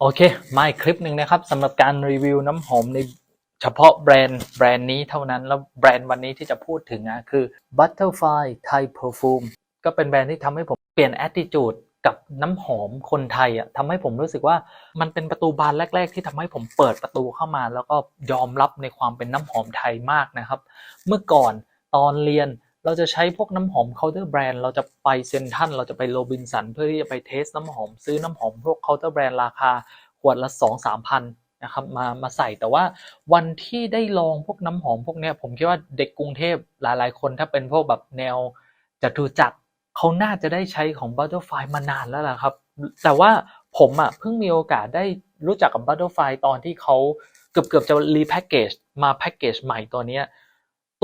โอเค มาอีกคลิปหนึ่งนะครับสำหรับการรีวิวน้ำหอมในเฉพาะแบรนด์แบรนด์นี้เท่านั้น แล้วแบรนด์วันนี้ที่จะพูดถึงนะคือ Butterfly Thai Perfume ก็เป็นแบรนด์ที่ทำให้ผมเปลี่ยน attitude กับน้ำหอมคนไทยอะทำให้ผมรู้สึกว่ามันเป็นประตูบานแรก ๆ ที่ทำให้ผมเปิดประตูเข้ามา แล้วก็ยอมรับในความเป็นน้ำหอมไทยมากนะครับ เมื่อก่อนตอนเรียน เราจะใช้พวกน้ำหอมเคาน์เตอร์แบรนด์เราจะไปเซนทันเราจะไปโรบินสันเพื่อที่จะไปเทสน้ำหอมซื้อน้ำหอมพวกเคาน์เตอร์แบรนด์ราคาขวดละ2 3 0 0พันนะครับมามาใส่แต่ว่าวันที่ได้ลองพวกน้ำหอมพวกเนี้ยผมคิดว่าเด็กกรุงเทพหลายๆ คนถ้าเป็นพวกแบบแนวจตุจักรเขาน่าจะได้ใช้ของ Butterfly มานานแล้วล่ะครับ แต่ว่าผมอะเพิ่งมีโอกาสได้รู้จักกับ Butterfly ตอนที่เขาเกือบเกือบจะรีแพ็กเกจมาแพ็กเกจใหม่ตัวเนี้ย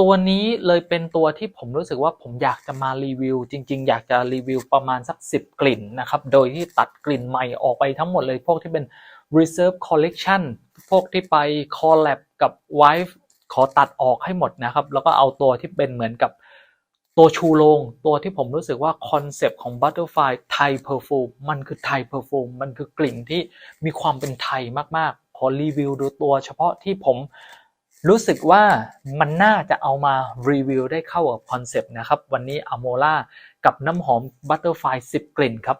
ตัวนี้เลยเป็นตัวที่ผมรู้สึกว่าผมอยากจะมารีวิว จริง ๆ อยากจะรีวิวประมาณสัก 10 กลิ่นนะครับ โดยที่ตัดกลิ่นใหม่ออกไปทั้งหมดเลย พวกที่เป็น Reserve Collection พวกที่ไป Collab กับ Wife ขอตัดออกให้หมดนะครับ แล้วก็เอาตัวที่เป็นเหมือนกับตัวชูโรงตัวที่ผมรู้สึกว่าคอนเซปต์ของ Butterfly Thai Perfume มันคือ Thai Perfume มันคือกลิ่นที่มีความเป็นไทยมากๆ ขอรีวิวดูตัวเฉพาะที่ผม รู้สึกว่ามันน่าจะเอามารีวิวได้เข้ากับคอนเซปต์นะครับ วันนี้อโมล่ากับน้ำหอมบัตเตอร์ไฟ10กลิ่นครับ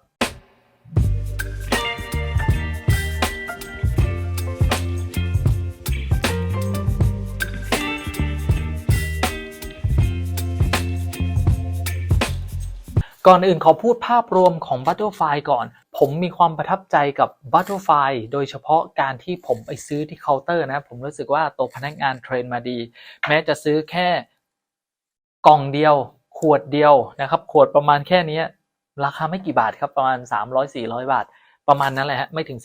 ก่อนอื่นขอพูดภาพรวมของ Butterfly ก่อน ผมมีความประทับใจกับ Butterfly โดยเฉพาะการที่ผมไปซื้อที่เคาน์เตอร์นะ ผมรู้สึกว่าตัวพนักงานเทรนมาดี แม้จะซื้อแค่กล่องเดียว ขวดเดียวนะครับ ขวดประมาณแค่นี้ ราคาไม่กี่บาทครับ ประมาณ 300-400 บาท ประมาณนั้นแหละฮะ ไม่ถึง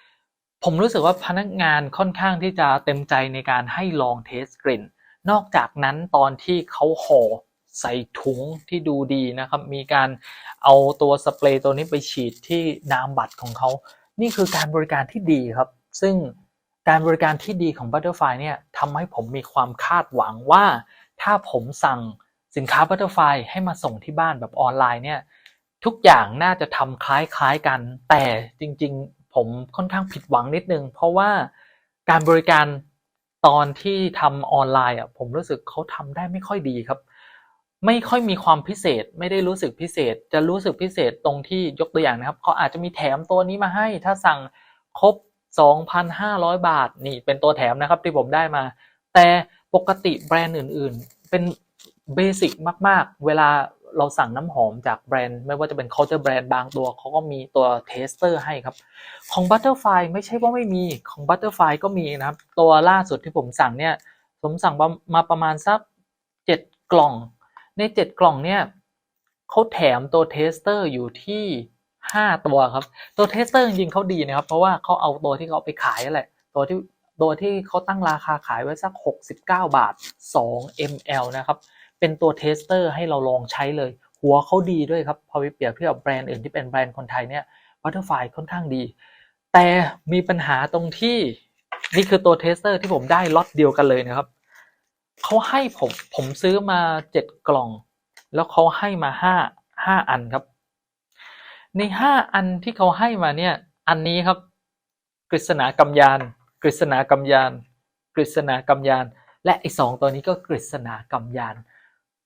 400 ผมรู้สึกว่าพนักงานค่อนข้างที่จะเต็มใจในการให้ลองเทสกลิ่น นอกจากนั้นตอนที่เขาห่อ ใส่ถุงที่ดูดีนะครับ มีการเอาตัวสเปรย์ตัวนี้ไปฉีดที่นามบัตรของเขา นี่คือการบริการที่ดีครับ ซึ่งการบริการที่ดีของ Butterfly เนี่ยทำให้ผมมีความคาดหวังว่า ถ้าผมสั่งสินค้า Butterfly ให้มาส่งที่บ้านแบบออนไลน์เนี่ยทุกอย่างน่าจะทำคล้ายๆกัน แต่จริงๆ ผมค่อนข้างผิดหวังนิดนึง เพราะว่าการบริการตอนที่ทำออนไลน์อะผมรู้สึกเขาทำได้ไม่ค่อยดีครับ ไม่ค่อยมีความพิเศษ ไม่ได้รู้สึกพิเศษ จะรู้สึกพิเศษตรงที่ยกตัวอย่างนะครับเขาอาจจะมีแถมตัวนี้มาให้ ถ้าสั่งครบ 2,500 บาทนี่เป็นตัวแถมนะครับที่ผมได้มา แต่ปกติแบรนด์อื่น ๆ เป็นเบสิกมาก ๆ เวลาเราสั่งน้ำหอมจากแบรนด์ ไม่ว่าจะเป็นเคาน์เตอร์แบรนด์บางตัวเขาก็มีตัวเทสเตอร์ให้ครับ ของ Butterfly ไม่ใช่ว่าไม่มีของ Butterfly ก็มีนะครับ ตัวล่าสุดที่ผมสั่งเนี่ย ผมสั่งมาประมาณสัก7กล่อง ใน7กล่องเนี่ยเขาแถมตัวเทสเตอร์อยู่ที่5ตัวครับ ตัวเทสเตอร์จริงๆเขาดีนะครับ เพราะว่าเขาเอาตัวที่เขาไปขายนั่นแหละ ตัวที่ตัวที่เขาตั้งราคาขายไว้สัก 69 บาท 2 ml นะครับ เป็นตัวเทสเตอร์ให้เราลองใช้เลย หัวเขาดีด้วยครับ พอไปเปรียบเทียบแบรนด์อื่นที่เป็นแบรนด์คนไทยเนี่ย Butterfly ค่อนข้างดี แต่มีปัญหาตรงที่นี่คือตัวเทสเตอร์ที่ผมได้ล็อตเดียวกันเลยนะครับ เขาให้ผมผมซื้อมาเจ็ดกล่อง แล้วเขาให้มาห้าห้าอันครับ ในห้าอันที่เขาให้มาเนี่ย อันนี้ครับ กฤษณากำยาน กฤษณากำยาน กฤษณากำยาน และไอ้สองตัวนี้ก็กฤษณากำยาน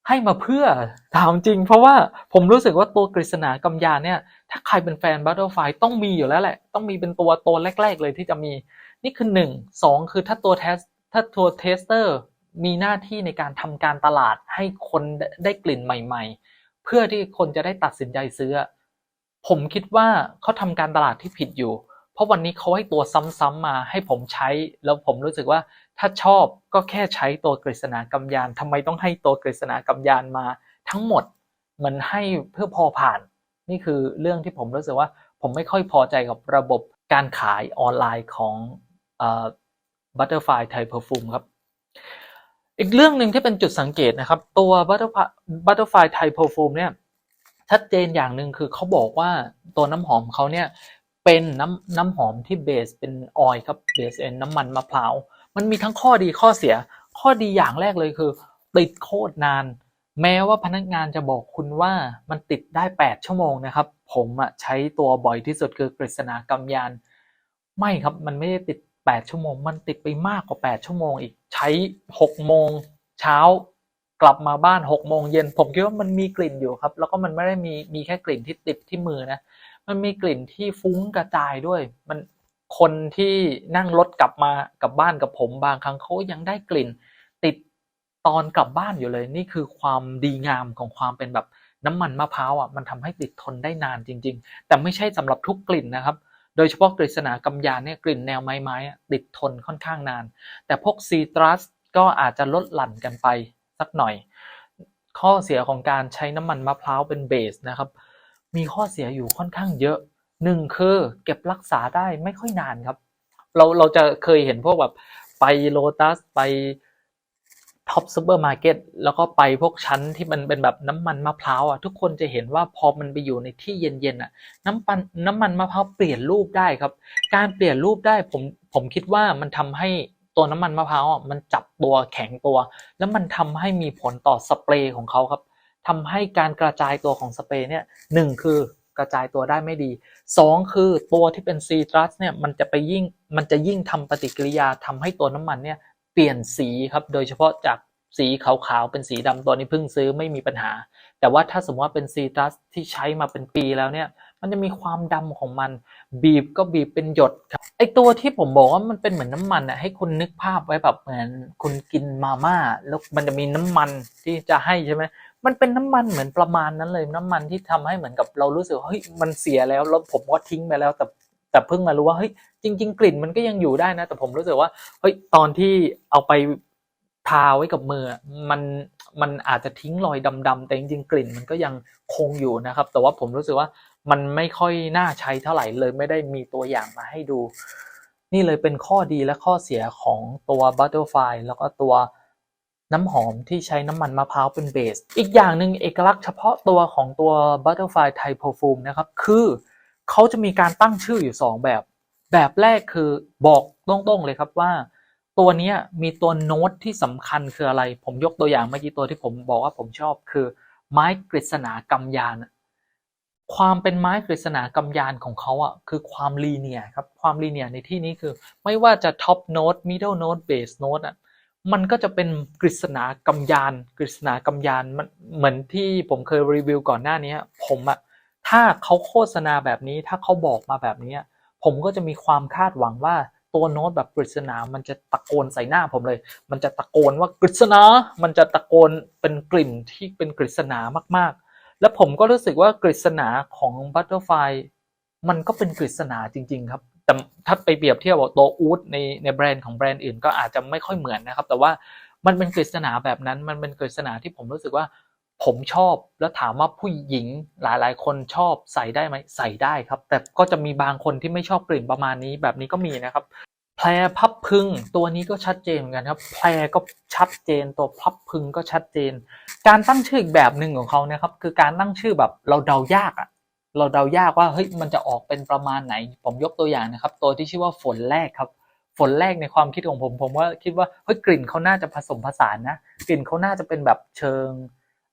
ให้มาเพื่อถามจริง เพราะว่าผมรู้สึกว่าตัวกฤษณากำยานเนี่ย ถ้าใครเป็นแฟน Butterfly ต้องมีอยู่แล้วแหละ ต้องมีเป็นตัวตัวแรก ๆ เลยที่จะมี นี่คือหนึ่งสองคือถ้าตัวเทสถ้าตัวเทสเตอร์ มีหน้าที่ในการทำการตลาดให้คนได้กลิ่นใหม่ ๆ เพื่อที่คนจะได้ตัดสินใจซื้อ ผมคิดว่าเขาทำการตลาดที่ผิดอยู่ เพราะวันนี้เขาให้ตัวซ้ำๆมาให้ผมใช้ แล้วผมรู้สึกว่าถ้าชอบก็แค่ใช้ตัวกฤษณากำยานทำไมต้องให้ตัวกฤษณากำยานมาทั้งหมดมันให้เพื่อพอผ่าน นี่คือเรื่องที่ผมรู้สึกว่า ผมไม่ค่อยพอใจกับระบบการขายออนไลน์ของอ่อ Butterfly Thai Perfume ครับ อีกเรื่องหนึ่งที่เป็นจุดสังเกตนะครับ ตัว Butterfly Butterfly Thai Perfume เนี่ยชัดเจนอย่างหนึ่งคือเขาบอกว่าตัวน้ำหอมเขาเนี่ยเป็นน้ำน้ำหอมที่เบสเป็นออยล์ครับเบสเป็นน้ำมันมะพร้าวมันมีทั้งข้อดีข้อเสีย ข้อดีอย่างแรกเลยคือ ติดโคตรนาน แม้ว่าพนักงานจะบอกคุณว่ามันติดได้ 8 ชั่วโมงนะครับ ผมอะใช้ตัวบ่อยที่สุดคือกฤษณากำยาน ไม่ครับมันไม่ได้ติด 8 ชั่วโมง มันติดไปมากกว่า 8 ชั่วโมงอีก ใช้ 6 โมงเช้ากลับมาบ้าน 6 โมงเย็น ผมคิดว่ามันมีกลิ่นอยู่ครับ แล้วก็มันไม่ได้มีมีแค่กลิ่นที่ติดที่มือนะ มันมีกลิ่นที่ฟุ้งกระจายด้วย มันคนที่นั่งรถกลับมากับบ้านกับผมบางครั้งเขายังได้กลิ่น ติดตอนกลับบ้านอยู่เลย นี่คือความดีงามของความเป็นแบบน้ำมันมะพร้าวอะ มันทำให้ติดทนได้นานจริง ๆ แต่ไม่ใช่สำหรับทุกกลิ่นนะครับ โดยเฉพาะกฤษณากำยานเนี่ยกลิ่นแนวไม้ไม้อะติดทนค่อนข้างนาน แต่พวกซีตรัสก็อาจจะลดหลั่นกันไปสักหน่อย ข้อเสียของการใช้น้ำมันมะพร้าวเป็นเบสนะครับ มีข้อเสียอยู่ค่อนข้างเยอะหนึ่งคือเก็บรักษาได้ไม่ค่อยนานครับ เราเราจะเคยเห็นพวกแบบไปโลตัสไป ท็อปซูเปอร์มาร์เก็ตแล้วก็ไปพวกชั้นที่มันเป็นแบบน้ำมันมะพร้าวอะทุกคนจะเห็นว่าพอมันไปอยู่ในที่เย็นๆอะน้ำปันน้ำมันมะพร้าวเปลี่ยนรูปได้ครับ การเปลี่ยนรูปได้ผมผมคิดว่ามันทำให้ตัวน้ำมันมะพร้าวอะมันจับตัวแข็งตัว แล้วมันทำให้มีผลต่อสเปรย์ของเขาครับทำให้การกระจายตัวของสเปรย์เนี่ยหนึ่งคือกระจายตัวได้ไม่ดีสองคือตัวที่เป็นซีตรัสเนี่ยมันจะไปยิ่งมันจะยิ่งทำปฏิกิริยาทำให้ตัวน้ำมันเนี่ย เปลี่ยนสีครับโดยเฉพาะจากสีขาวๆเป็นสีดำตัวนี้เพิ่งซื้อไม่มีปัญหา แต่ว่าถ้าสมมติว่าเป็นซีตรัสที่ใช้มาเป็นปีแล้วเนี่ย มันจะมีความดำของมัน บีบก็บีบเป็นหยดครับไอตัวที่ผมบอกว่ามันเป็นเหมือนน้ำมันอะให้คุณนึกภาพไว้แบบเหมือนคุณกินมาม่าแล้วมันจะมีน้ำมันที่จะให้ใช่ไหมมันเป็นน้ำมันเหมือนประมาณนั้นเลยน้ำมันที่ทำให้เหมือนกับเรารู้สึกเฮ้ยมันเสียแล้วแล้วผมก็ทิ้งไปแล้วแต่ แต่เพิ่งมารู้ว่าเฮ้ยจริง ๆ กลิ่นมันก็ยังอยู่ได้นะ แต่ผมรู้สึกว่าเฮ้ยตอนที่เอาไปทาไว้กับมือมันมันอาจจะทิ้งรอยดำๆแต่จริงๆ กลิ่นมันก็ยังคงอยู่นะครับ แต่ว่าผมรู้สึกว่ามันไม่ค่อยน่าใช้เท่าไหร่เลยไม่ได้มีตัวอย่างมาให้ดู นี่เลยเป็นข้อดีและข้อเสียของตัว Butterfly แล้วก็ตัวน้ำหอมที่ใช้น้ำมันมะพร้าวเป็นเบส อีกอย่างหนึ่งเอกลักษณ์เฉพาะตัวของตัว Butterfly Thai Perfume นะครับ คือ เขาจะมีการตั้งชื่ออยู่ 2 แบบ แบบแรกคือบอกตรงๆเลยครับว่า ตัวนี้มีตัวโน้ตที่สำคัญคืออะไร ผมยกตัวอย่างเมื่อกี้ตัวที่ผมบอกว่าผมชอบคือ ไม้กฤษณากำยาน ความเป็นไม้กฤษณากำยานของเขาอะคือความลีเนียครับความลีเนียในที่นี้คือ ไม่ว่าจะท็อปโน้ตมิดเดิลโน้ตเบสโน้ตอะมันก็จะเป็นกฤษณากำยาน กฤษณากำยานมันเหมือนที่ผมเคยรีวิวก่อนหน้านี้ผมอะ ถ้าเขาโฆษณาแบบนี้ถ้าเขาบอกมาแบบนี้ ผมก็จะมีความคาดหวังว่าตัวโน้ตแบบกฤษณา มันจะตะโกนใส่หน้าผมเลย มันจะตะโกนว่ากฤษณา มันจะตะโกนเป็นกลิ่นที่เป็นกฤษณามากๆ แล้วผมก็รู้สึกว่ากฤษณาของ Butterfly มันก็เป็นกฤษณาจริง ๆ ครับ แต่ถ้าไปเปรียบเทียบกับตัวอูดในในแบรนด์ของแบรนด์อื่นก็อาจจะไม่ค่อยเหมือนนะครับ แต่ว่ามันเป็นกฤษณาแบบนั้น มันเป็นกฤษณาที่ผมรู้สึกว่า ผมชอบแล้วถามว่าผู้หญิงหลายๆ คนชอบใส่ได้ไหมใส่ได้ครับ แต่ก็จะมีบางคนที่ไม่ชอบกลิ่นประมาณนี้แบบนี้ก็มีนะครับแพรพับพึงตัวนี้ก็ชัดเจนเหมือนกันครับแพรก็ชัดเจนตัวพับพึงก็ชัดเจน การตั้งชื่ออีกแบบหนึ่งของเขานะครับ คือการตั้งชื่อแบบเราเดายากอะเราเดายากว่าเฮ้ยมันจะออกเป็นประมาณไหน ผมยกตัวอย่างนะครับ ตัวที่ชื่อว่าฝนแรกครับ ฝนแรกในความคิดของผม ผมว่าคิดว่าเฮ้ยกลิ่นเขาน่าจะผสมผสานนะ กลิ่นเขาน่าจะเป็นแบบเชิง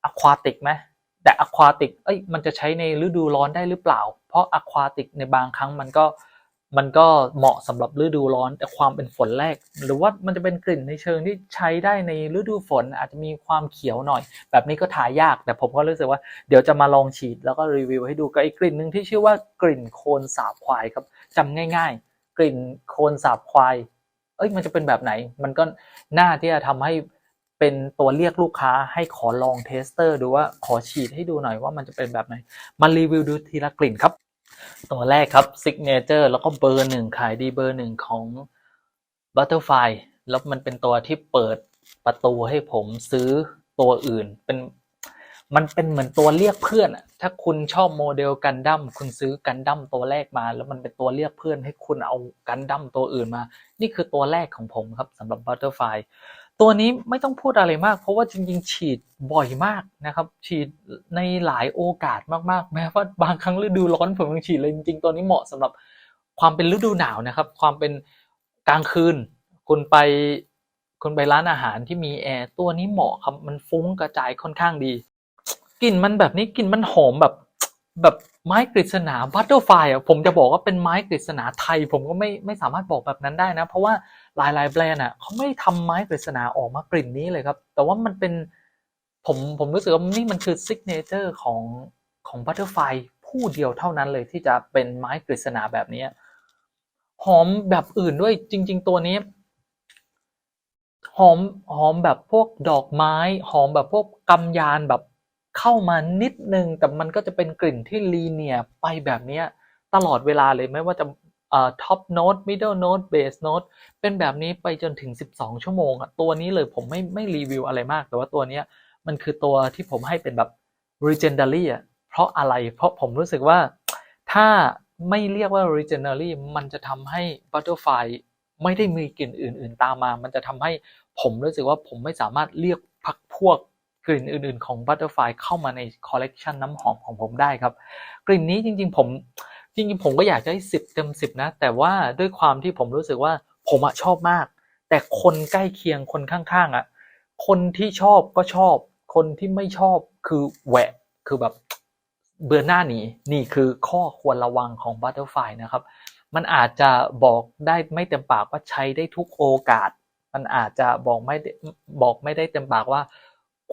อะควาติกไหมแต่อะควาติกเอ้ยมันจะใช้ในฤดูร้อนได้หรือเปล่า เพราะอะควาติกในบางครั้งมันก็มันก็เหมาะสำหรับฤดูร้อน แต่ความเป็นฝนแรก หรือว่ามันจะเป็นกลิ่นในเชิงที่ใช้ได้ในฤดูฝน อาจจะมีความเขียวหน่อย แบบนี้ก็ทายาก แต่ผมก็รู้สึกว่าเดี๋ยวจะมาลองฉีดแล้วก็รีวิวให้ดูกับอีกกลิ่นหนึ่งที่ชื่อว่ากลิ่นโคลนสาบควายครับจำง่าย ๆ กลิ่นโคลนสาบควาย เอ้ยมันจะเป็นแบบไหน มันก็น่าที่จะทำให้ เป็นตัวเรียกลูกค้าให้ขอลองเทสเตอร์ดูว่าขอฉีดให้ดูหน่อยว่ามันจะเป็นแบบไหนมารีวิวดูทีละกลิ่นครับ ตัวแรกครับ Signature แล้วก็เบอร์หนึ่งขายดีเบอร์หนึ่งของ Butterfly แล้วมันเป็นตัวที่เปิดประตูให้ผมซื้อตัวอื่นเป็นมันเป็นเหมือนตัวเรียกเพื่อนอะถ้าคุณชอบโมเดลกันดั้มคุณซื้อกันดั้มตัวแรกมา แล้วมันเป็นตัวเรียกเพื่อนให้คุณเอากันดั้มตัวอื่นมา นี่คือตัวแรกของผมครับสำหรับ Butterfly ตััวนี้ไม่ต้องพูดอะไรมาก เพราะว่าจริงๆ ฉีดบ่อยมากนะครับ ฉีดในหลายโอกาสมากๆ แม้ว่าบางครั้งฤดูร้อนผมยังฉีดเลยจริงๆตัวนี้เหมาะสำหรับความเป็นฤดูหนาวนะครับ ความเป็นกลางคืนคุณไปคุณไปร้านอาหารที่มีแอร์ตัวนี้เหมาะครับมันฟุ้งกระจายค่อนข้างดีกลิ่นมันแบบนี้กลิ่นมันหอมแบบแบบไม้กฤษณาบัตเตอร์ไฟอะผมจะบอกว่าเป็นไม้กฤษณาไทย ผมก็ไม่ไม่สามารถบอกแบบนั้นได้นะ เพราะว่า หลายๆแบรนด์อะเขาไม่ทำไม้กฤษณาออกมากลิ่นนี้เลยครับ แต่ว่ามันเป็นผมผมรู้สึกว่านี่มันคือซิกเนเจอร์ของของบัตเตอร์ไฟผู้เดียวเท่านั้นเลยที่จะเป็นไม้กฤษณาแบบนี้หอมแบบอื่นด้วยจริง ๆ ตัวนี้ หอมหอมแบบพวกดอกไม้ หอมแบบพวกกำยานแบบเข้ามานิดนึง แต่มันก็จะเป็นกลิ่นที่ลีเนียไปแบบนี้ตลอดเวลาเลยไม่ว่าจะ ท็อปโน้ตมิดเดิลโน้ตเบสโน้ตเป็นแบบนี้ไปจนถึง 12 ชั่วโมงอะตัวนี้เลยผมไม่ไม่รีวิวอะไรมาก แต่ว่าตัวเนี้ยมันคือตัวที่ผมให้เป็นแบบ legendary อะเพราะอะไรเพราะผมรู้สึกว่าถ้าไม่เรียกว่า legendary มันจะทำให้ butterfly ไม่ได้มีกลิ่นอื่น ๆ ตามมา มันจะทำให้ผมรู้สึกว่าผมไม่สามารถเรียกพักพวกกลิ่นอื่น ๆ ของ Butterfly เข้ามาในคอลเลกชันน้ำหอมของผมได้ครับ กลิ่นนี้จริง ๆ ผม จริงๆผมก็อยากจะให้สิบเต็มสิบนะ แต่ว่าด้วยความที่ผมรู้สึกว่าผมอะชอบมาก แต่คนใกล้เคียงคนข้างๆอะคนที่ชอบก็ชอบ คนที่ไม่ชอบคือแหวะคือแบบเบือนหน้าหนีนี่คือข้อควรระวังของ Butterfly นะครับ มันอาจจะบอกได้ไม่เต็มปากว่าใช้ได้ทุกโอกาส มันอาจจะบอกไม่บอกไม่ได้เต็มปากว่า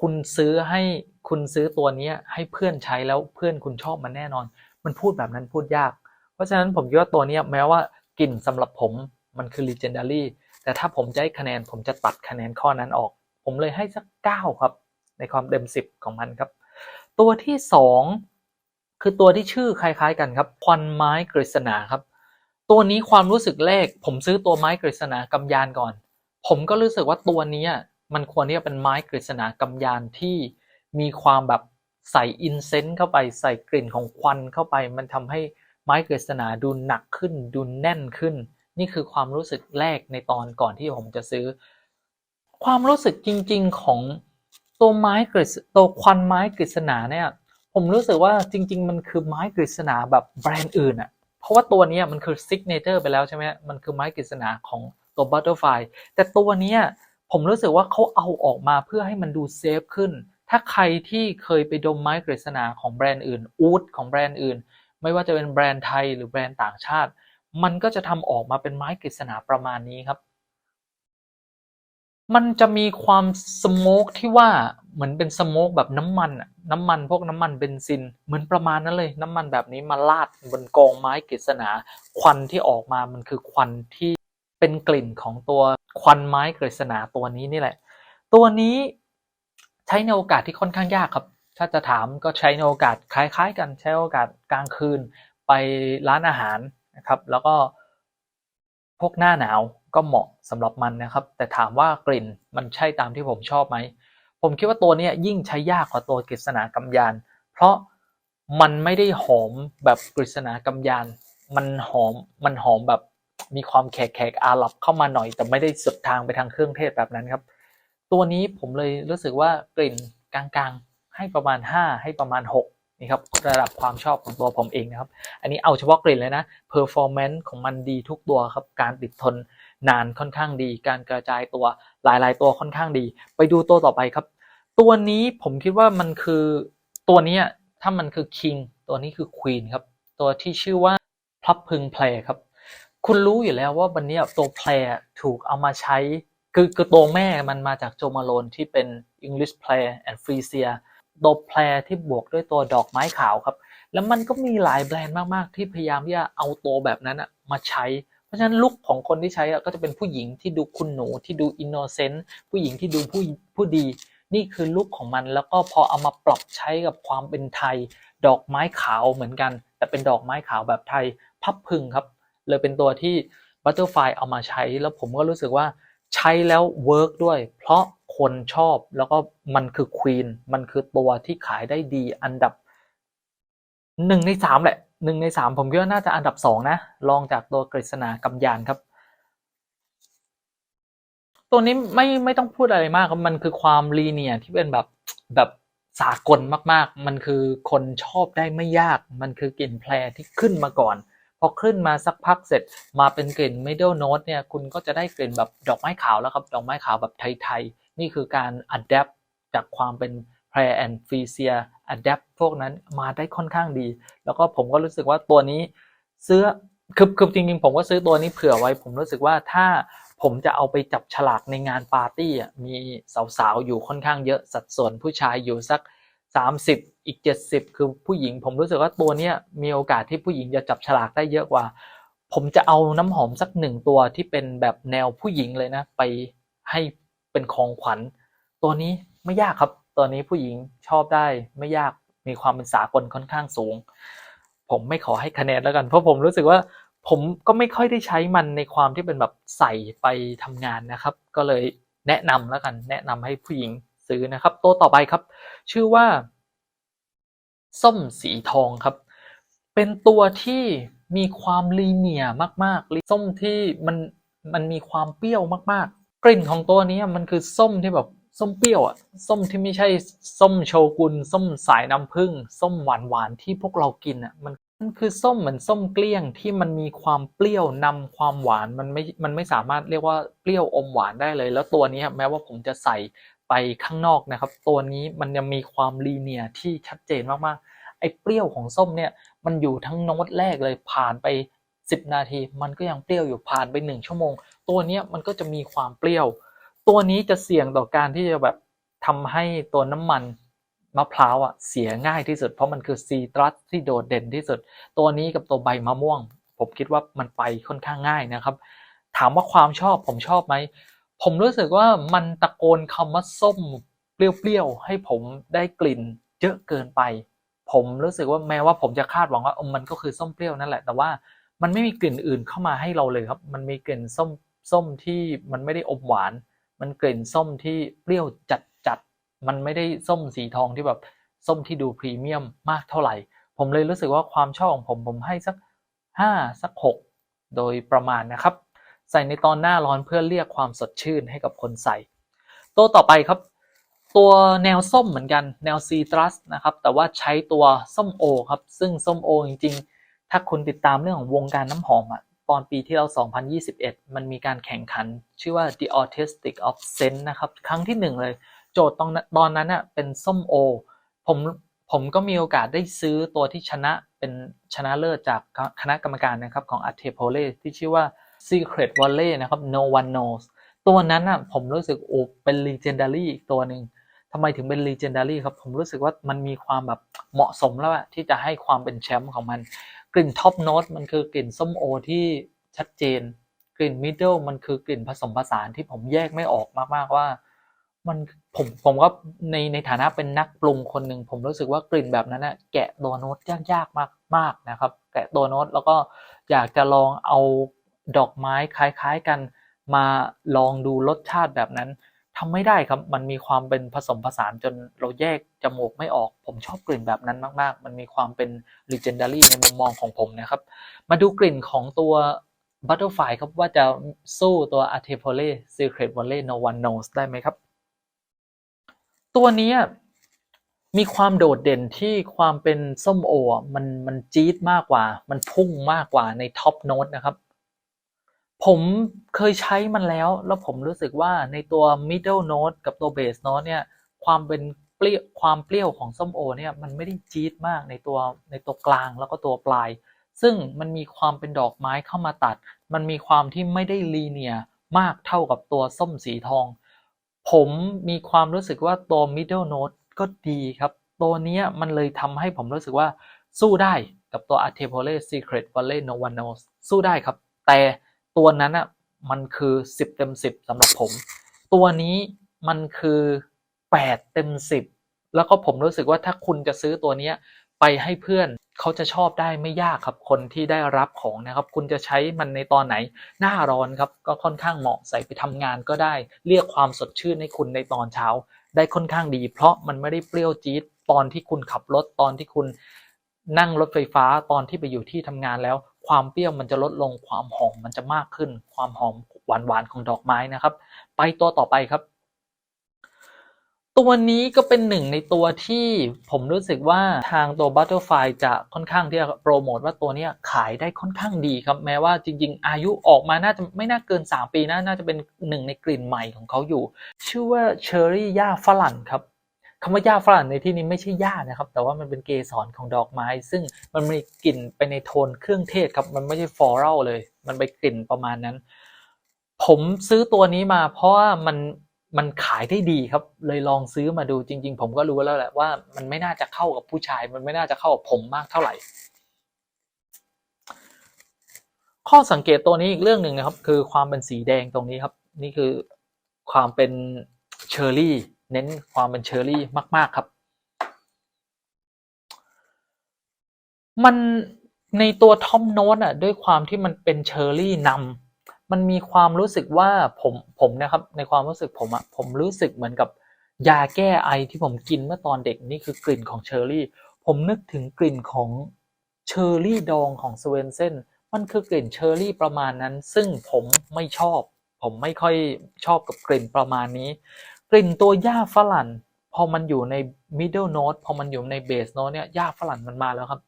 คุณซื้อให้คุณซื้อตัวนี้ให้เพื่อนใช้แล้วเพื่อนคุณชอบมันแน่นอน มันพูดแบบนั้นพูดยาก เพราะฉะนั้นผมคิดว่าตัวนี้แม้ว่ากลิ่นสำหรับผมมันคือ legendary แต่ถ้าผมจะให้คะแนนผมจะตัดคะแนนข้อนั้นออก ผมเลยให้สักเก้าครับ ในความเต็มสิบของมันครับ ตัวที่สองคือตัวที่ชื่อคล้ายๆกันครับ ควันไม้กฤษณาครับ ตัวนี้ความรู้สึกแรก ผมซื้อตัวไม้กฤษณากำยานก่อน ผมก็รู้สึกว่าตัวนี้มันควรที่จะเป็นไม้กฤษณากำยานที่มีความแบบ ใส่อินเซนต์เข้าไปใส่กลิ่นของควันเข้าไป มันทำให้ไม้กฤษณาดูหนักขึ้น ดูแน่นขึ้น นี่คือความรู้สึกแรกในตอนก่อนที่ผมจะซื้อ ความรู้สึกจริง ๆของตัวไม้กฤษตัวควันไม้กฤษณาเนี่ยผมรู้สึกว่าจริง ๆ มันคือไม้กฤษณาแบบแบรนด์อื่นอะเพราะว่าตัวนี้มันคือซิกเนเจอร์ไปแล้วใช่ไหมมันคือไม้กฤษณาของตัวบัตเตอร์ไฟแต่ตัวนี้ผมรู้สึกว่าเขาเอาออกมาเพื่อให้มันดูเซฟขึ้น ถ้าใครที่เคยไปดมไม้กฤษณาของแบรนด์อื่น อูดของแบรนด์อื่น ไม่ว่าจะเป็นแบรนด์ไทยหรือแบรนด์ต่างชาติ มันก็จะทำออกมาเป็นไม้กฤษณาประมาณนี้ครับ มันจะมีความสโมกที่ว่าเหมือนเป็นสโมกแบบน้ำมันน้ำมันพวกน้ำมันเบนซิน เหมือนประมาณนั้นเลย น้ำมันแบบนี้มาลาดบนกองไม้กฤษณา ควันที่ออกมามันคือควันที่เป็นกลิ่นของตัวควันไม้กฤษณาตัวนี้นี่แหละ ตัวนี้ ใช้ในโอกาสที่ค่อนข้างยากครับ ถ้าจะถามก็ใช้ในโอกาสคล้ายๆ กันใช้โอกาสกลางคืนไปร้านอาหารนะครับ แล้วก็พวกหน้าหนาวก็เหมาะสำหรับมันนะครับ แต่ถามว่ากลิ่นมันใช่ตามที่ผมชอบไหม ผมคิดว่าตัวนี้ยิ่งใช้ยากกว่าตัวกฤษณากำยาน เพราะมันไม่ได้หอมแบบกฤษณากำยาน มันหอมมันหอมแบบมีความแขกๆอาหรับเข้ามาหน่อย แต่ไม่ได้สุดทางไปทางเครื่องเทศแบบนั้นครับ ตัวนี้ผมเลยรู้สึกว่ากลิ่นกลางๆ ให้ประมาณ 5 ให้ประมาณ 6 นี่ครับ ระดับความชอบของตัวผมเองนะครับ อันนี้เอาเฉพาะกลิ่นเลยนะ performance ของมันดีทุกตัวครับ การติดทนนานค่อนข้างดี การกระจายตัวหลายๆ ตัวค่อนข้างดี ไปดูตัวต่อไปครับ ตัวนี้ผมคิดว่ามันคือตัวนี้ถ้ามันคือ king ตัวนี้คือ queen ครับ ตัวที่ชื่อว่าพลับพึงเพลครับ คุณรู้อยู่แล้วว่าวันนี้ตัวแพรถูกเอามาใช้ คือคือตัวแม่มันมาจากโจมาโลนที่เป็น English Play and f r e e z i a ตัวแพรที่บวกด้วยตัวดอกไม้ขาวครับ แล้วมันก็มีหลายแบรนด์มาก ๆ ที่พยายามที่จะเอาตัวแบบนั้นอะมาใช้ เพราะฉะนั้นลุคของคนที่ใช้ก็จะเป็นผู้หญิงที่ดูคุณหนูที่ดูอินโนเซนต์ผู้หญิงที่ดูผู้ผู้ดี นี่คือลุคของมันแล้วก็พอเอามาปรับใช้กับความเป็นไทย ดอกไม้ขาวเหมือนกัน แต่เป็นดอกไม้ขาวแบบไทยพับพึงครับ เลยเป็นตัวที่ Butterfly เอามาใช้แล้วผมก็รู้สึกว่า ใช้แล้วเวิร์กด้วย เพราะคนชอบแล้วก็มันคือควีนมันคือตัวที่ขายได้ดีอันดับหนึ่งในสามแหละหนึ่งในสามผมคิดว่าน่าจะอันดับสองนะรองจากตัวกฤษณากำยานครับ ตัวนี้ไม่ไม่ต้องพูดอะไรมากครับมันคือความลีเนียที่เป็นแบบแบบสากลมาก ๆ มันคือคนชอบได้ไม่ยาก มันคือกลิ่นแพรที่ขึ้นมาก่อน พอขึ้นมาสักพักเสร็จมาเป็นกลิ่น middle note เนี่ยคุณก็จะได้กลิ่นแบบดอกไม้ขาวแล้วครับ ดอกไม้ขาวแบบไทยๆ นี่คือการ adapt จากความเป็น p r a y and f r e e z i a Adapt พวกนั้นมาได้ค่อนข้างดี แล้วก็ผมก็รู้สึกว่าตัวนี้ซื้อคือคือจริงๆ ผมก็ซื้อตัวนี้เผื่อไว้ ผมรู้สึกว่าถ้าผมจะเอาไปจับฉลากในงานปาร์ตี้มีสาวๆ อยู่ค่อนข้างเยอะสัดส่วนผู้ชายอยู่สัก 30 อีก 70 คือผู้หญิง ผมรู้สึกว่าตัวเนี้ยมีโอกาสที่ผู้หญิงจะจับฉลากได้เยอะกว่า ผมจะเอาน้ำหอมสักหนึ่งตัวที่เป็นแบบแนวผู้หญิงเลยนะ ไปให้เป็นของขวัญ ตัวนี้ไม่ยากครับ ตัวนี้ผู้หญิงชอบได้ไม่ยากมีความเป็นสากลค่อนข้างสูง ผมไม่ขอให้คะแนนแล้วกัน เพราะผมรู้สึกว่าผมก็ไม่ค่อยได้ใช้มันในความที่เป็นแบบใส่ไปทำงานนะครับ ก็เลยแนะนำแล้วกัน แนะนำให้ผู้หญิงซื้อนะครับ ตัวต่อไปครับ ชื่อว่า ส้มสีทองครับ เป็นตัวที่มีความลีเนียมากๆส้มที่มันมันมีความเปรี้ยวมากๆ กลิ่นของตัวนี้มันคือส้มที่แบบส้มเปรี้ยวอะส้มที่ไม่ใช่ส้มโชกุนส้มสายน้ำผึ้งส้มหวานหวานๆที่พวกเรากินอะมันมันคือส้มเหมือนส้มเกลี้ยงที่มันมีความเปรี้ยวนำความหวานมันไม่มันไม่สามารถเรียกว่าเปรี้ยวอมหวานได้เลย แล้วตัวนี้แม้ว่าผมจะใส่ ไปข้างนอกนะครับ ตัวนี้มันยังมีความลีเนียที่ชัดเจนมากๆ ไอ้เปรี้ยวของส้มเนี่ยมันอยู่ทั้งโน้ตแรกเลยผ่านไป 10 นาที มันก็ยังเปรี้ยวอยู่ผ่านไป 1 ชั่วโมง ตัวเนี้ยมันก็จะมีความเปรี้ยว ตัวนี้จะเสี่ยงต่อการที่จะแบบทำให้ตัวน้ำมันมะพร้าวอะเสียง่ายที่สุด เพราะมันคือซีตรัสที่โดดเด่นที่สุด ตัวนี้กับตัวใบมะม่วง ผมคิดว่ามันไปค่อนข้างง่ายนะครับ ถามว่าความชอบผมชอบไหม ผมรู้สึกว่ามันตะโกนคำว่าส้มเปรี้ยวๆให้ผมได้กลิ่นเยอะเกินไป ผมรู้สึกว่าแม้ว่าผมจะคาดหวังว่ามันก็คือส้มเปรี้ยวนั่นแหละ แต่ว่ามันไม่มีกลิ่นอื่นเข้ามาให้เราเลยครับ มันมีกลิ่นส้มส้มที่มันไม่ได้อมหวาน มันกลิ่นส้มที่เปรี้ยวจัดจัดๆมันไม่ได้ส้มสีทองที่แบบส้มที่ดูพรีเมียมมากเท่าไหร่ ผมเลยรู้สึกว่าความชอบของผมผมให้สักห้าสักหกโดยประมาณนะครับ ใส่ในตอนหน้าร้อนเพื่อเรียกความสดชื่นให้กับคนใส่ ตัวต่อไปครับ ตัวแนวส้มเหมือนกันแนวซีตรัสนะครับ แต่ว่าใช้ตัวส้มโอครับ ซึ่งส้มโอจริงๆ ถ้าคุณติดตามเรื่องของวงการน้ำหอมอะตอนปีที่เรา 2021 มันมีการแข่งขัน ชื่อว่า The Artistic of Scent นะครับ ครั้งที่หนึ่งเลย โจทย์ตอนนั้นตอนนั้นอะเป็นส้มโอ ผมผมก็มีโอกาสได้ซื้อตัวที่ชนะเป็นชนะเลิศจากคณะกรรมการนะครับของ a t e p o l e ที่ชื่อว่า Secret Valley นะครับ No One Knows ตัวนั้นอะผมรู้สึกโอ้เป็น legendary อีกตัวหนึ่งทำไมถึงเป็น legendary ครับ ผมรู้สึกว่ามันมีความแบบเหมาะสมแล้วอะที่จะให้ความเป็นแชมป์ของมัน กลิ่นท็อปโน้ตมันคือกลิ่นส้มโอที่ชัดเจน กลิ่นมิดเดิลมันคือกลิ่นผสมผสานที่ผมแยกไม่ออกมากๆว่ามันผมผมก็ในในฐานะเป็นนักปรุงคนหนึ่งผมรู้สึกว่ากลิ่นแบบนั้นน่ะแกะตัวโน้ตยากๆมากมากนะครับ แกะตัวโน้ตแล้วก็อยากจะลองเอา ดอกไม้คล้าย ๆ กันมาลองดูรสชาติแบบนั้นทำไม่ได้ครับ มันมีความเป็นผสมผสานจนเราแยกจมูกไม่ออก ผมชอบกลิ่นแบบนั้นมาก ๆ มันมีความเป็น legendary ในมุมมองของผมนะครับ มาดูกลิ่นของตัว Butterfly ครับว่าจะสู้ตัว a t e p o l e Secret Valley No One Knows ได้ไหมครับ ตัวนี้มีความโดดเด่นที่ความเป็นส้มโอ มันมันจี๊ดมากกว่า มันพุ่งมากกว่าในท็อปโน้ตนะครับ ผมเคยใช้มันแล้ว แล้วผมรู้สึกว่าในตัว middle note กับตัว bass note เนี่ย ความเป็นเปรี้ยวความเปรี้ยวของส้มโอเนี่ยมันไม่ได้จี๊ดมากในตัวในตัวกลางแล้วก็ตัวปลาย ซึ่งมันมีความเป็นดอกไม้เข้ามาตัด มันมีความที่ไม่ได้ลีเนียมากเท่ากับตัวส้มสีทอง ผมมีความรู้สึกว่าตัว middle note ก็ดีครับ ตัวเนี้ยมันเลยทำให้ผมรู้สึกว่าสู้ได้กับตัว a t e p o l e Secret Valley No One Knows สู้ได้ครับ แต่ ตัวนั้นอะมันคือ 10 เต็ม 10สำหรับผม ตัวนี้มันคือ 8 เต็ม 10 แล้วก็ผมรู้สึกว่าถ้าคุณจะซื้อตัวเนี้ยไปให้เพื่อนเขาจะชอบได้ไม่ยากครับคนที่ได้รับของนะครับ คุณจะใช้มันในตอนไหนหน้าร้อนครับ ก็ค่อนข้างเหมาะใส่ไปทำงานก็ได้ เรียกความสดชื่นให้คุณในตอนเช้า ได้ค่อนข้างดี เพราะมันไม่ได้เปรี้ยวจี๊ดตอนที่คุณขับรถตอนที่คุณนั่งรถไฟฟ้าตอนที่ไปอยู่ที่ทำงานแล้ว ความเปรี้ยวมันจะลดลงความหอมมันจะมากขึ้น ความหอมหวานๆของดอกไม้นะครับ ไปตัวต่อไปครับ ตัวนี้ก็เป็นหนึ่งในตัวที่ผมรู้สึกว่าทางตัว Butterfly จะค่อนข้างที่จะโปรโมทว่าตัวนี้ขายได้ค่อนข้างดีครับ แม้ว่าจริง ๆ อายุออกมาน่าจะไม่น่าเกิน 3 ปีนะน่าจะเป็นหนึ่งในกลิ่นใหม่ของเขาอยู่ ชื่อว่า Cherry ย่าฝรั่งครับ คำว่าหญ้าฝรั่งในที่นี้ไม่ใช่หญ้านะครับ แต่ว่ามันเป็นเกสรของดอกไม้ ซึ่งมันมีกลิ่นไปในโทนเครื่องเทศครับ มันไม่ใช่ฟลอรัลเลย มันไปกลิ่นประมาณนั้น ผมซื้อตัวนี้มา เพราะว่ามันมันขายได้ดีครับ เลยลองซื้อมาดูจริง ๆ ผมก็รู้แล้วแหละว่ามันไม่น่าจะเข้ากับผู้ชาย มันไม่น่าจะเข้ากับผมมากเท่าไหร่ ข้อสังเกตตัวนี้อีกเรื่องหนึ่งนะครับ คือความเป็นสีแดงตรงนี้ครับ นี่คือความเป็นเชอร์รี่ เน้นความเป็นเชอร์รี่มาก ๆ ครับ มันในตัวทอมโนตอะด้วยความที่มันเป็นเชอร์รี่นำมันมีความรู้สึกว่าผมผมนะครับ ในความรู้สึกผมอะผมรู้สึกเหมือนกับยาแก้ไอที่ผมกินเมื่อตอนเด็กนี่คือกลิ่นของเชอร์รี่ ผมนึกถึงกลิ่นของเชอร์รี่ดองของสเวนเซนมันคือกลิ่นเชอร์รี่ประมาณนั้น ซึ่งผมไม่ชอบ ผมไม่ค่อยชอบกับกลิ่นประมาณนี้ กลิ่นตัวหญ้าฝรั่งพอมันอยู่ใน middle note พอมันอยู่ใน base note เนี่ยหญ้าฝรั่งมันมาแล้วครับ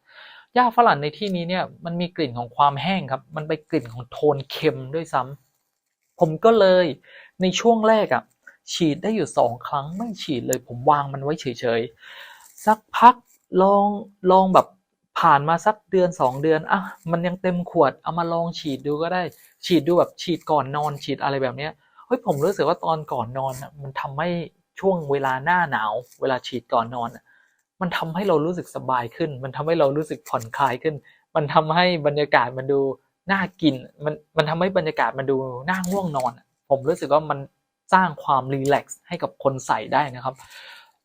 หญ้าฝรั่งในที่นี้เนี่ยมันมีกลิ่นของความแห้งครับ มันไปกลิ่นของโทนเค็มด้วยซ้ำผมก็เลยในช่วงแรกอะ่ะฉีดได้อยู่สองครั้งไม่ฉีดเลย ผมวางมันไว้เฉยๆสักพักลองลองแบบผ่านมาสักเดือนสองเดือนอะมันยังเต็มขวดเอามาลองฉีดดูก็ได้ ฉีดดูแบบฉีดก่อนนอนฉีดอะไรแบบเนี้ย ฮ้ยผมรู้สึกว่าตอนก่อนนอนอะมันทำให้ช่วงเวลาหน้าหนาว เวลาฉีดก่อนนอนอะมันทำให้เรารู้สึกสบายขึ้น มันทำให้เรารู้สึกผ่อนคลายขึ้น มันทำให้บรรยากาศมันดูน่ากิน มันมันทำให้บรรยากาศมันดูน่าง่วงนอน ผมรู้สึกว่ามันสร้างความรีแลกซ์ให้กับคนใส่ได้นะครับ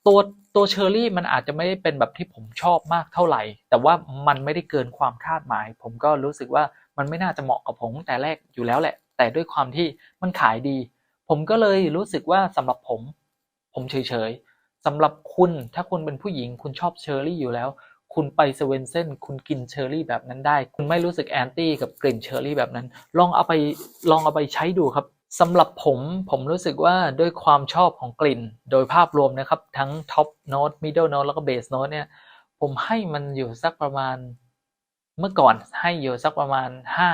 ตัวตัวเชอร์รี่มันอาจจะไม่ได้เป็นแบบที่ผมชอบมากเท่าไหร่ แต่ว่ามันไม่ได้เกินความคาดหมาย ผมก็รู้สึกว่ามันไม่น่าจะเหมาะกับผมแต่แรกอยู่แล้วแหละ แต่ด้วยความที่มันขายดี ผมก็เลยรู้สึกว่าสำหรับผม ผมเฉยๆสำหรับคุณถ้าคุณเป็นผู้หญิงคุณชอบเชอร์รี่อยู่แล้ว คุณไปเซเว่นเซนคุณกินเชอร์รี่แบบนั้นได้ คุณไม่รู้สึกแอนตี้กับกลิ่นเชอร์รี่แบบนั้น ลองเอาไปลองเอาไปใช้ดูครับสำหรับผมผมรู้สึกว่าด้วยความชอบของกลิ่น โดยภาพรวมนะครับ ทั้งท็อปโน้ตมิดเดิลโน้ตแล้วก็เบสโน้ตเนี่ยผมให้มันอยู่สักประมาณ เมื่อก่อนให้อยู่สักประมาณ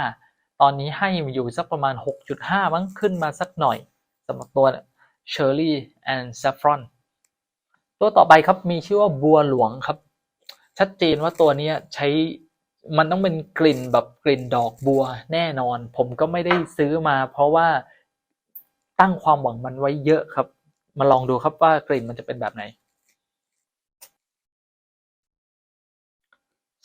5 ตอนนี้ให้อยู่สักประมาณ 6.5 มั้งขึ้นมาสักหน่อยำหรับตัว Cherry and Saffron ตัวต่อไปครับมีชื่อว่าบัวหลวงครับ ชัดเจนว่าตัวนี้ใช้มันต้องเป็นกลิ่นแบบกลิ่นดอกบัวแน่นอน ผมก็ไม่ได้ซื้อมาเพราะว่าตั้งความหวังมันไว้เยอะครับ มาลองดูครับว่ากลิ่นมันจะเป็นแบบไหน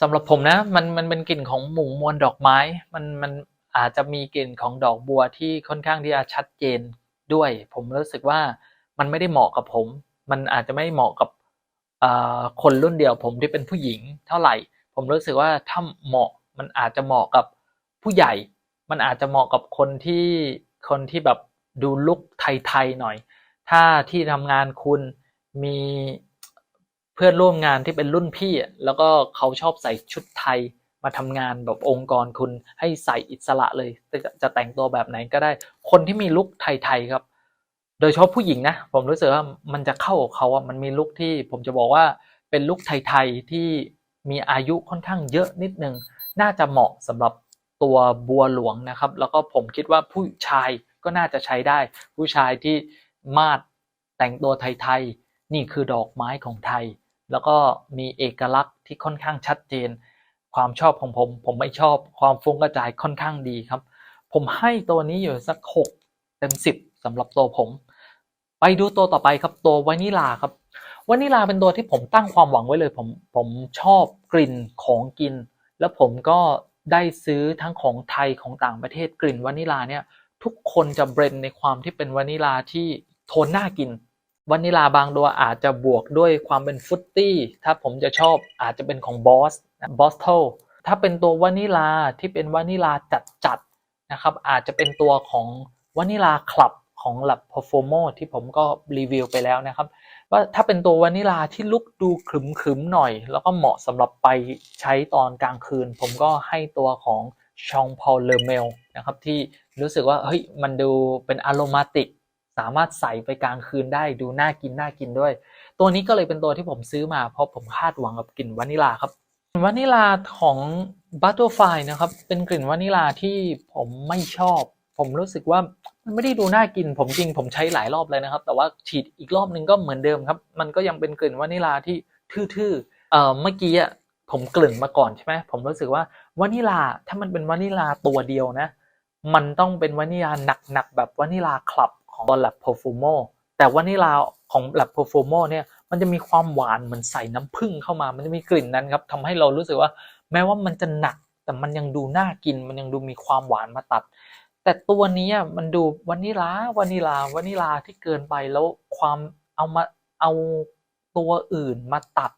สำหรับผมนะมันมันเป็นกลิ่นของหมู่มวลดอกไม้ มันมันอาจจะมีกลิ่นของดอกบัวที่ค่อนข้างที่จะชัดเจน ด้วย ผมรู้สึกว่ามันไม่ได้เหมาะกับผม มันอาจจะไม่เหมาะกับคนรุ่นเดียวผมที่เป็นผู้หญิงเท่าไหร่ ผมรู้สึกว่าถ้าเหมาะมันอาจจะเหมาะกับผู้ใหญ่ มันอาจจะเหมาะกับคนที่คนที่แบบดูลุคไทยๆหน่อย ถ้าที่ทำงานคุณมีเพื่อนร่วมงานที่เป็นรุ่นพี่ แล้วก็เขาชอบใส่ชุดไทย มาทำงานแบบองค์กรคุณให้ใส่อิสระเลย จะแต่งตัวแบบไหนก็ได้ คนที่มีลุคไทยๆครับ โดยเฉพาะผู้หญิงนะ ผมรู้สึกว่ามันจะเข้ากับเขาอะมันมีลุคที่ผมจะบอกว่าเป็นลุคไทยๆที่มีอายุค่อนข้างเยอะนิดนึง น่าจะเหมาะสำหรับตัวบัวหลวงนะครับ แล้วก็ผมคิดว่าผู้ชายก็น่าจะใช้ได้ ผู้ชายที่มาดแต่งตัวไทยๆนี่คือดอกไม้ของไทย แล้วก็มีเอกลักษณ์ที่ค่อนข้างชัดเจน ความชอบของผม ผมไม่ชอบความฟุ้งกระจายค่อนข้างดีครับ ผมให้ตัวนี้อยู่สักหกเต็มสิบสำหรับตัวผม ไปดูตัวต่อไปครับตัววานิลาครับวานิลาเป็นตัวที่ผมตั้งความหวังไว้เลย ผมผมชอบกลิ่นของกิน แล้วผมก็ได้ซื้อทั้งของไทยของต่างประเทศกลิ่นวานิลาเนี่ยทุกคนจะเบรนในความที่เป็นวานิลาที่โทนน่ากินวานิลาบางตัวอาจจะบวกด้วยความเป็นฟุตตี้ ถ้าผมจะชอบอาจจะเป็นของบอส บอสเทลถ้าเป็นตัววานิลาที่เป็นวานิลาจัดๆนะครับ อาจจะเป็นตัวของวานิลาคลับของ Lab Performo ที่ผมก็รีวิวไปแล้วนะครับ ว่าถ้าเป็นตัววานิลาที่ลุกดูขรึมๆหน่อย แล้วก็เหมาะสำหรับไปใช้ตอนกลางคืน ผมก็ให้ตัวของชองพอลเลอร์เมลนะครับที่รู้สึกว่าเฮ้ยมันดูเป็นอารมาติก สามารถใส่ไปกลางคืนได้ดูน่ากินน่ากินด้วย ตัวนี้ก็เลยเป็นตัวที่ผมซื้อมาเพราะผมคาดหวังกับกลิ่นวานิลาครับ วานิลาของบัตเตอร์ไฟนะครับ เป็นกลิ่นวานิลาที่ผมไม่ชอบ ผมรู้สึกว่ามันไม่ได้ดูน่ากิน ผมจริงผมใช้หลายรอบเลยนะครับ แต่ว่าฉีดอีกรอบนึงก็เหมือนเดิมครับ มันก็ยังเป็นกลิ่นวานิลาที่ทื่อๆเอ่อเมื่อกี้อะผมกลิ่นมาก่อนใช่ไหมผมรู้สึกว่าวานิลาถ้ามันเป็นวานิลาตัวเดียวนะ มันต้องเป็นวานิลาหนักๆแบบวานิลาคลับของ l a b Profumo แต่วานิลาของ l a b Profumo เนี่ย มันจะมีความหวานเหมือนใส่น้ำผึ้งเข้ามา มันจะมีกลิ่นนั้นครับทำให้เรารู้สึกว่า แม้ว่ามันจะหนัก แต่มันยังดูน่ากิน มันยังดูมีความหวานมาตัด แต่ตัวนี้อะมันดูวานิลาวานิลาวานิลาที่เกินไปแล้วความเอามาเอาตัวอื่นมาตัด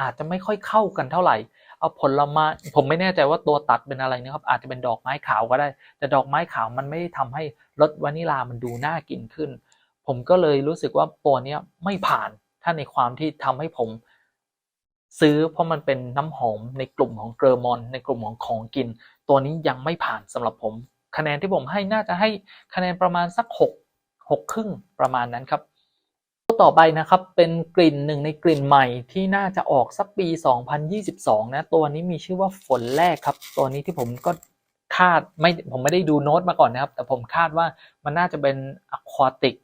อาจจะไม่ค่อยเข้ากันเท่าไหร่ เอาผลไม้ผมไม่แน่ใจว่าตัวตัดเป็นอะไรนะครับ อาจจะเป็นดอกไม้ขาวก็ได้ แต่ดอกไม้ขาวมันไม่ได้ทำให้รสวานิลามันดูน่ากินขึ้น ผมก็เลยรู้สึกว่าตัวนี้ไม่ผ่าน ถ้าในความที่ทำให้ผมซื้อเพราะมันเป็นน้ำหอมในกลุ่มของเกอร์มอน ในกลุ่มของของกิน ตัวนี้ยังไม่ผ่านสำหรับผม คะแนนที่ผมให้น่าจะให้คะแนนประมาณสักหกหกครึ่งประมาณนั้นครับตัวต่อไปนะครับเป็นกลิ่นหนึ่งในกลิ่นใหม่ที่น่าจะออกสักปี 2022 นะ ตัวนี้มีชื่อว่าฝนแรกครับ ตัวนี้ที่ผมก็คาดไม่ผมไม่ได้ดูโน้ตมาก่อนนะครับ แต่ผมคาดว่ามันน่าจะเป็นอะควาติก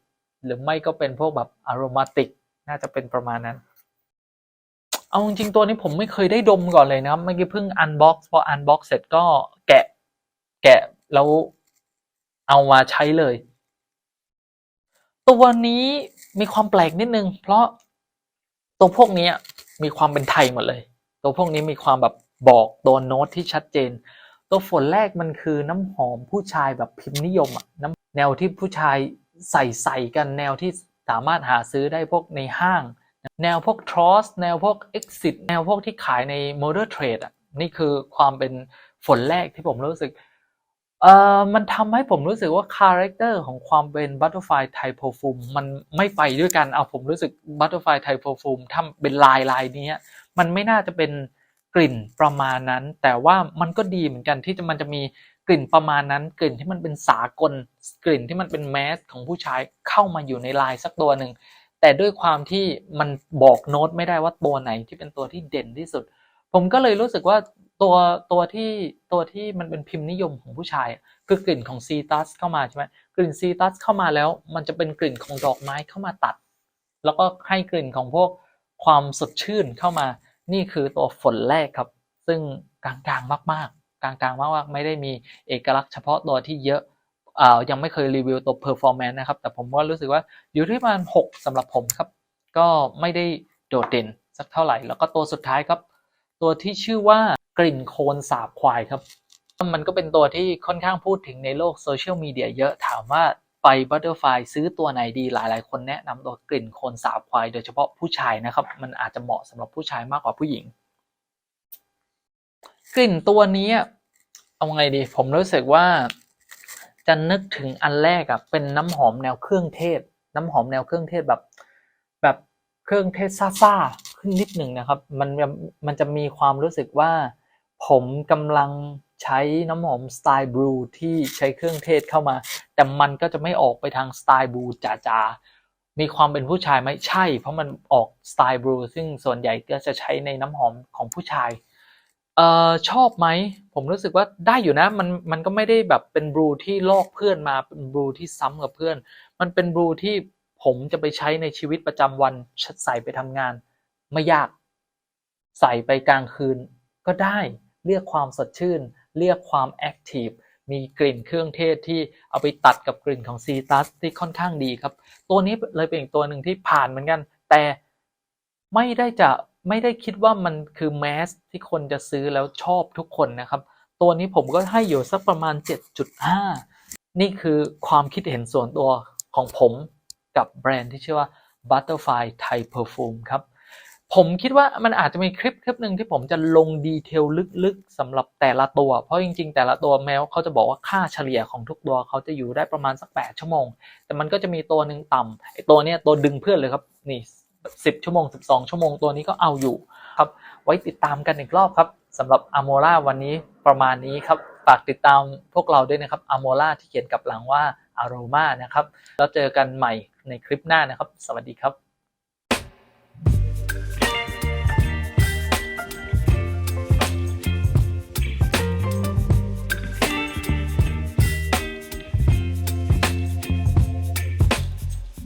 หรือไม่ก็เป็นพวกแบบอารมาติก น่าจะเป็นประมาณนั้น เอาจริงตัวนี้ผมไม่เคยได้ดมก่อนเลยนะครับ เมื่อกี้เพิ่งอันบ็อกซ์พออันบ็อกซ์เสร็จก็แกะ แกะแล้วเอามาใช้เลย ตัวนี้มีความแปลกนิดนึง เพราะตัวพวกนี้มีความเป็นไทยหมดเลย ตัวพวกนี้มีความแบบบอกตัวโน้ตที่ชัดเจน ตัวฝนแรกมันคือน้ำหอมผู้ชายแบบพิมพ์นิยมอะน้ำแนวที่ผู้ชายใส่ใส่กันแนวที่ สามารถหาซื้อได้พวกในห้าง แนวพวก t r o s แนวพวก Exit แนวพวกที่ขายใน Modern Trade อะนี่คือความเป็นฝนแรกที่ผมรู้สึกเอ่อมันทำให้ผมรู้สึกว่าคาแรคเตอร์ของความเป็น Butterfly Thai Perfume มันไม่ไปด้วยกันเอาผมรู้สึก Butterfly Thai Perfume ถ้าเป็นลายลายนี้มันไม่น่าจะเป็นกลิ่นประมาณนั้น แต่ว่ามันก็ดีเหมือนกันที่มันจะมี ลิ่นประมาณนั้นกลิ่นที่มันเป็นสากลกลิ่นที่มันเป็นแมสของผู้ชายเข้ามาอยู่ในลายสักตัวหนึ่งแต่ด้วยความที่มันบอกโน้ตไม่ได้ว่าตัวไหนที่เป็นตัวที่เด่นที่สุด ผมก็เลยรู้สึกว่าตัวตัวที่ตัวที่มันเป็นพิมพ์นิยมของผู้ชาย คือกลิ่นของซีตัสเข้ามาใช่ไหมกลิ่นซีตัสเข้ามาแล้ว มันจะเป็นกลิ่นของดอกไม้เข้ามาตัด แล้วก็ให้กลิ่นของพวกความสดชื่นเข้ามา นี่คือตัวฝนแรกครับ ซึ่งกลางๆมากๆ กลางๆมากๆไม่ได้มีเอกลักษณ์เฉพาะตัวที่เยอะอ่ายังไม่เคยรีวิวตัว performance นะครับ แต่ผมก็รู้สึกว่าอยู่ที่ประมาณ6สำหรับผมครับ ก็ไม่ได้โดดเด่นสักเท่าไหร่ แล้วก็ตัวสุดท้ายครับ ตัวที่ชื่อว่ากลิ่นโคลนสาบควายครับ มันก็เป็นตัวที่ค่อนข้างพูดถึงในโลกโซเชียลมีเดียเยอะถามว่าไปบัตเตอร์ไฟซื้อตัวไหนดีหลาย ๆ คนแนะนำตัวกลิ่นโคลนสาบควาย โดยเฉพาะผู้ชายนะครับ มันอาจจะเหมาะสำหรับผู้ชายมากกว่าผู้หญิง กลิ่นตัวนี้เอาไงดี ผมรู้สึกว่า จะนึกถึงอันแรกอะเป็นน้ำหอมแนวเครื่องเทศ น้ำหอมแนวเครื่องเทศแบบ แบบเครื่องเทศซ่าขึ้นนิดหนึ่งนะครับ มันมันจะมีความรู้สึกว่า ผมกำลังใช้น้ำหอมสไตล์บลูที่ใช้เครื่องเทศเข้ามา แต่มันก็จะไม่ออกไปทางสไตล์บลูจ๋าๆมีความเป็นผู้ชายไหมใช่ เพราะมันออกสไตล์บลูซึ่งส่วนใหญ่ก็จะใช้ในน้ำหอมของผู้ชาย เอ่อชอบไหม ผมรู้สึกว่าได้อยู่นะ มันมันก็ไม่ได้แบบเป็นบลูที่ลอกเพื่อนมาเป็นบลูที่ซ้ำกับเพื่อน มันเป็นบลูที่ผมจะไปใช้ในชีวิตประจำวันใส่ไปทำงาน ไม่ยาก ใส่ไปกลางคืนก็ได้เรียกความสดชื่น เรียกความแอคทีฟมีกลิ่นเครื่องเทศที่เอาไปตัดกับกลิ่นของซีตัสที่ค่อนข้างดีครับ ตัวนี้เลยเป็นอีกตัวหนึ่งที่ผ่านเหมือนกัน แต่ไม่ได้จะ ไม่ได้คิดว่ามันคือแมสที่คนจะซื้อแล้วชอบทุกคนนะครับ ตัวนี้ผมก็ให้อยู่สักประมาณ 7.5 นี่คือความคิดเห็นส่วนตัวของผมกับแบรนด์ที่ชื่อว่า Butterfly Thai Perfume ครับ ผมคิดว่ามันอาจจะมีคลิปคลิปหนึ่งที่ผมจะลงดีเทลลึกๆสำหรับแต่ละตัว เพราะจริงๆ แต่ละตัวแมวเขาจะบอกว่าค่าเฉลี่ยของทุกตัวเขาจะอยู่ได้ประมาณสัก 8 ชั่วโมง แต่มันก็จะมีตัวหนึ่งต่ำไอตัวเนี้ยตัวดึงเพื่อนเลยครับนี่ สิบชั่วโมง 12 ชั่วโมงตัวนี้ก็เอาอยู่ครับ ไว้ติดตามกันอีกรอบครับสำหรับอโมล่าวันนี้ประมาณนี้ครับฝากติดตามพวกเราด้วยนะครับอโมล่าที่เขียนกับหลังว่าอารมานะครับ แล้วเจอกันใหม่ในคลิปหน้านะครับ สวัสดีครับ